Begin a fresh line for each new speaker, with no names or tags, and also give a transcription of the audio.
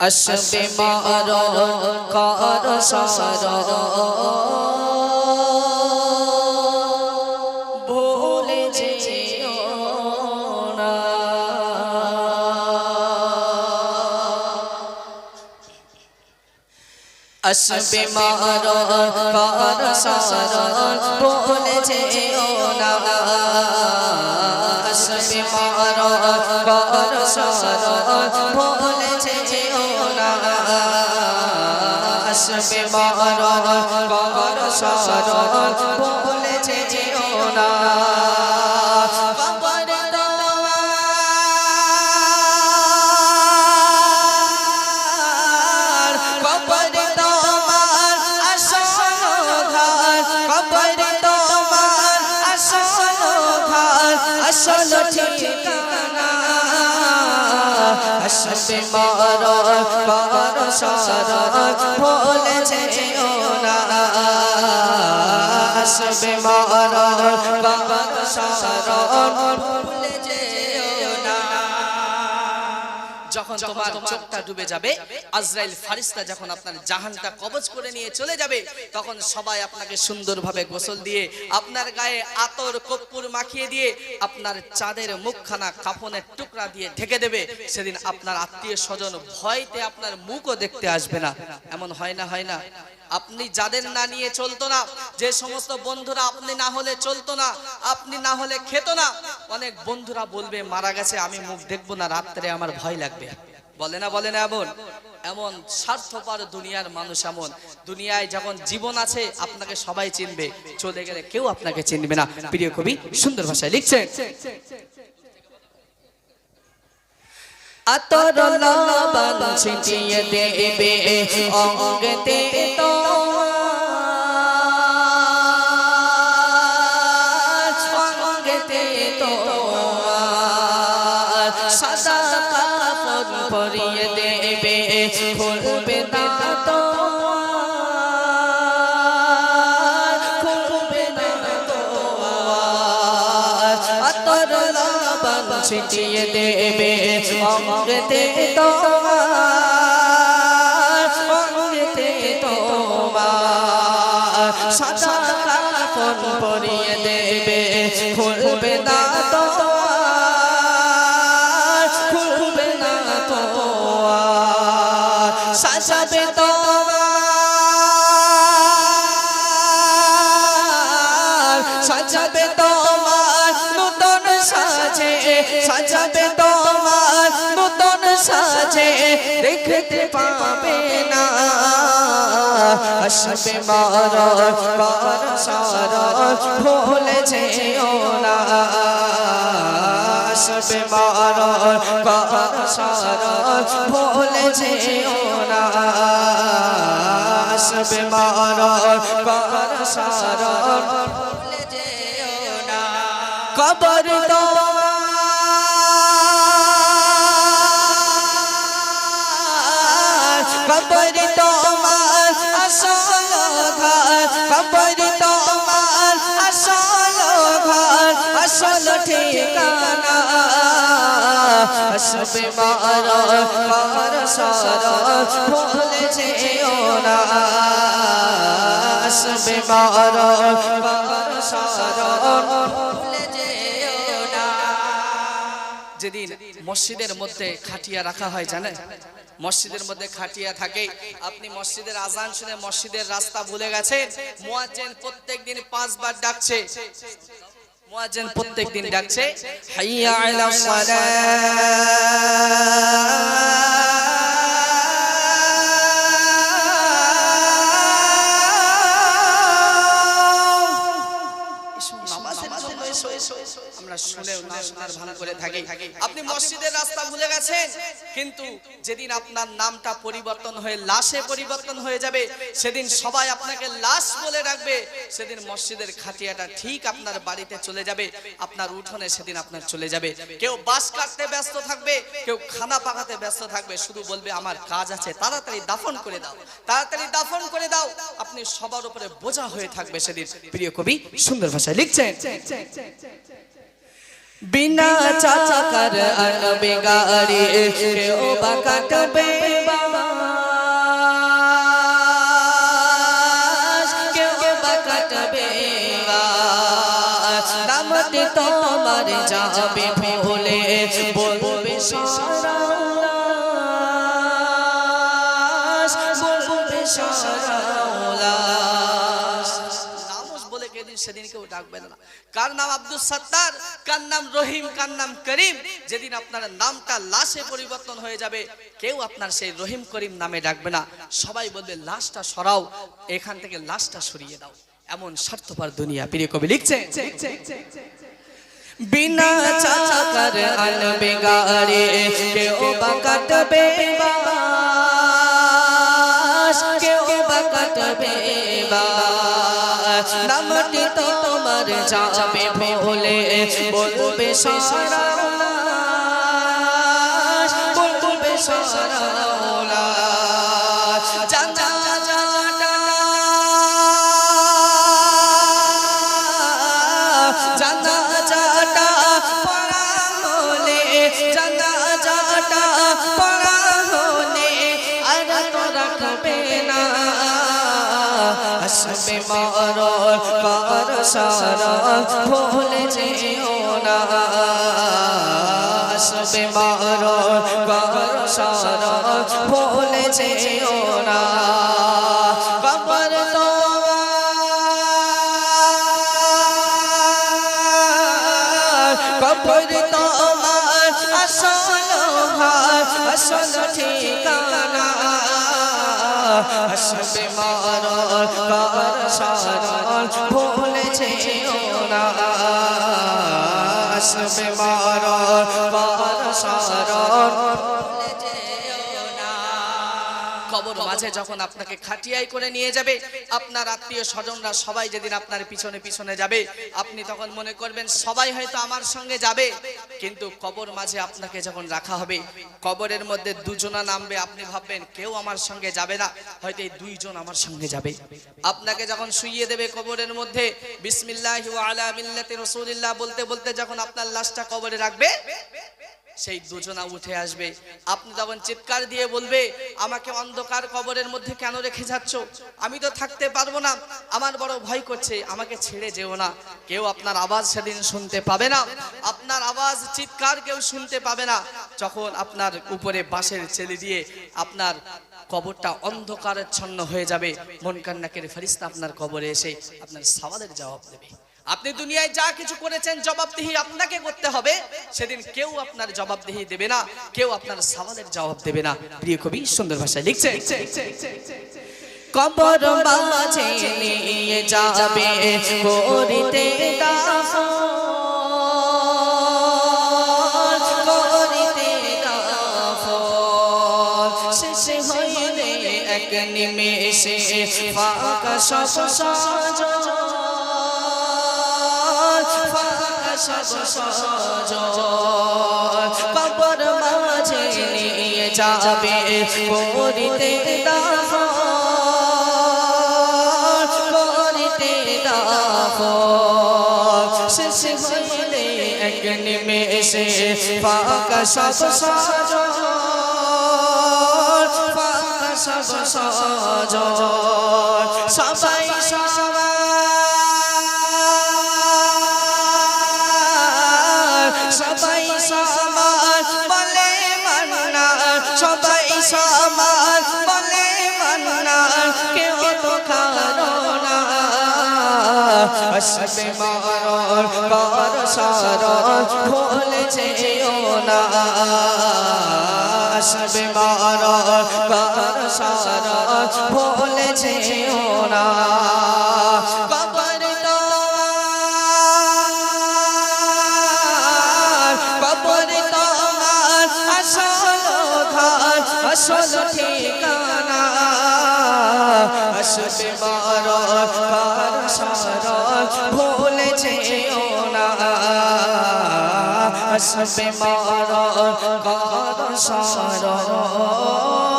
আসবে মার কর সর ভুলে না আসবে মার কর সর ভুলে যেও না আসবে মার কর সর আসবে মার কর সর ভুলে যেও না কবর তোমার কবর তোমার আসল ঘর। কবর তোমার আসল ঘর, আসল ঠিকানা। আসবে মর পর সর ভুলে যেও না আসবে মর পর সর যখন তোমার চোখটা ডুবে যাবে, আজরাইল ফারিস্তা যখন আপনার জাহানটা কবজ করে নিয়ে চলে যাবে, তখন সবাই আপনাকে সুন্দরভাবে গোসল দিয়ে, আপনার গায়ে আতর কপ্পুর মাখিয়ে দিয়ে, আপনার চাঁদের মুখখানা কাফনের টুকরা দিয়ে ঢেকে দেবে। সেদিন আপনার আত্মীয় স্বজন ভয়তে আপনার মুখও দেখতে আসবে না। এমন হয় না হয় না। আপনি যাদের না নিয়ে চলতো না, যে সমস্ত বন্ধুরা আপনি না হলে চলতো না, আপনি না হলে খেত না, অনেক বন্ধুরা বলবে, মারা গেছে, আমি মুখ দেখব না, রাত্রে আমার ভয় লাগবে। বলে না বলে না, এমন? এমন স্বার্থপর দুনিয়ার মানুষ এমন। দুনিয়ায় যখন জীবন আছে, আপনাকে সবাই চিনবে, চলে গেলে কেউ আপনাকে চিনবে না। প্রিয় কবি সুন্দর ভাষায় লিখছেন আতর লবণ ছিটিয়ে দেবে অঙ্গতে তো সাদা কাপড় পরিয়ে দেবে অঙ্গতে তোমার অঙ্গতে তোমার। সাদা কাপড় দেবে, খুলবে না খুলবে না সাজাবে তোমার নূতন সাজে, সাজাবে তোমার সাজে দেখতে পাবে না। আসবে মার কর সর ভুলে যেও না। আসবে মার কর সর ভুলে আসবে মার সর ভুলে কবর কবর তোমার আসল ঘর কবর তোমার আসল ঘর, আসল ঠিকানা, আসবে মার না। যেদিন মসজিদের মধ্যে খাটিয়া রাখা হয়, জানেন? মসজিদের মধ্যে খাটিয়া থাকে। আপনি মসজিদের আজান শুনে মসজিদের রাস্তা ভুলে গেছেন? মুয়াজ্জিন প্রত্যেকদিন পাঁচবার ডাকছে। মুয়াজ্জিন প্রত্যেকদিন ডাকছে, হাইয়া আলা আমরা শুনেও না শোনার ভান করে থাকি। আপনি মসজিদের রাস্তা ভুলে গেছেন? কিন্তু যেদিন আপনার নামটা পরিবর্তন হয়ে লাশে পরিবর্তন হয়ে যাবে সেদিন সবাই আপনাকে লাশ বলে রাখবে। সেদিন মসজিদের খাটিয়াটা ঠিক আপনার বাড়িতে চলে যাবে আপনার উঠোনে সেদিন আপনার চলে যাবে। কেউ বাস কাটতে ব্যস্ত থাকবে কেউ খানা পাকাতে ব্যস্ত থাকবে শুধু বলবে আমার কাজ আছে তাড়াতাড়ি দাফন করে দাও তাড়াতাড়ি দাফন করে দাও। আপনি সবার উপরে বোঝা হয়ে থাকবে সেদিন প্রিয় কবি সুন্দর ভাষায় লিখছেন বিনা চাচাকার আনবে গাড়ি কেউ বা কাটবে বাস, কেউ বা কাটবে বাস। নামটি তোমার যাবে ভুলে বলবে সারাউলাস, বলবে সারাউলাস। নামস বলে কেদিন সেদিন কেউ ডাকবে না। কার নাম আব্দুল সত্তার? কার নাম রহিম? কার নাম করিম? যেদিন আপনার নামটা লাশে পরিবর্তন হয়ে যাবে, কেউ আপনার সেই রহিম করিম নামে ডাকবে না। সবাই বলবে, লাশটা সরাও, এখান থেকে লাশটা সরিয়ে দাও। এমন স্বার্থপর দুনিয়া। প্রিয় কবি লিখছে বিনা চাকার আনবে গাড়ি কেউ কাটবে বাস, কেউ কাটবে বাস। নামটি তোমার যাবে ভোলে বলবে সারা বলবে সারা জানা আসবে মর কর সর ভুলে যেও না। আসবে মর কর সর ভুলে যেও না। আসবে মার কর সারণ কবর মাঝে যখন আপনাকে খাটিয়াই করে নিয়ে যাবে আপনার আত্মীয় স্বজনরা সবাই যেদিন আপনার পিছনে পিছনে যাবে আপনি তখন মনে করবেন সবাই হয়তো আমার সঙ্গে যাবে কিন্তু কবর মাঝে আপনাকে যখন রাখা হবে কবরের মধ্যে দুজনা নামবে আপনি ভাববেন কেউ আমার সঙ্গে যাবে না হয়তো এই দুইজন আমার সঙ্গে যাবে। আপনাকে যখন শুইয়ে দেবে কবরের মধ্যে বিসমিল্লাহ আলা মিল্লাতে রসুলিল্লাহ বলতে বলতে যখন আপনার লাশটা কবরে রাখবে সেই দুজনা উঠে আসবে। আপনি তখন চিৎকার দিয়ে বলবে, আমাকে অন্ধকার কবরের মধ্যে কেন রেখে যাচ্ছ? আমি তো থাকতে পারব না। আমার বড় ভয় করছে, আমাকে ছেড়ে যেও না। কেউ আপনার আওয়াজ সেদিন শুনতে পাবে না। আপনার আওয়াজ, চিৎকার কেউ শুনতে পাবে না। যখন আপনার উপরে বাঁশের ছেলে দিয়ে আপনার কবরটা অন্ধকারাচ্ছন্ন হয়ে যাবে মন কান্নাকের ফেরিস্তা আপনার কবরে এসে আপনার সওয়ালের জবাব দেবে। আপনি দুনিয়ায় যা কিছু করেছেন, জবাবদিহি আপনাকে করতে হবে। সেদিন কেউ আপনার জবাবদিহি দেবে না, কেউ আপনার সওয়ালের জবাব দেবে না। প্রিয় কবি, সুন্দর ভাষায় লিখছে। কবর মাঝে নিয়ে যাবে করিতে নিমেষে সজ সব সজ কবর মাঝে নিয়ে যাবে করিতে করিতে শেষে হইলে এক নিমেষে ফাঁকা সব সজ ফাঁকা সব সজ সবাই সবাই সমান বলে মান্না, কেউ তো কারণা আসবে মারণ কর সারণ ভুলে না। আসবে মারণ কর সারণ আসবে মারণ কার সারণ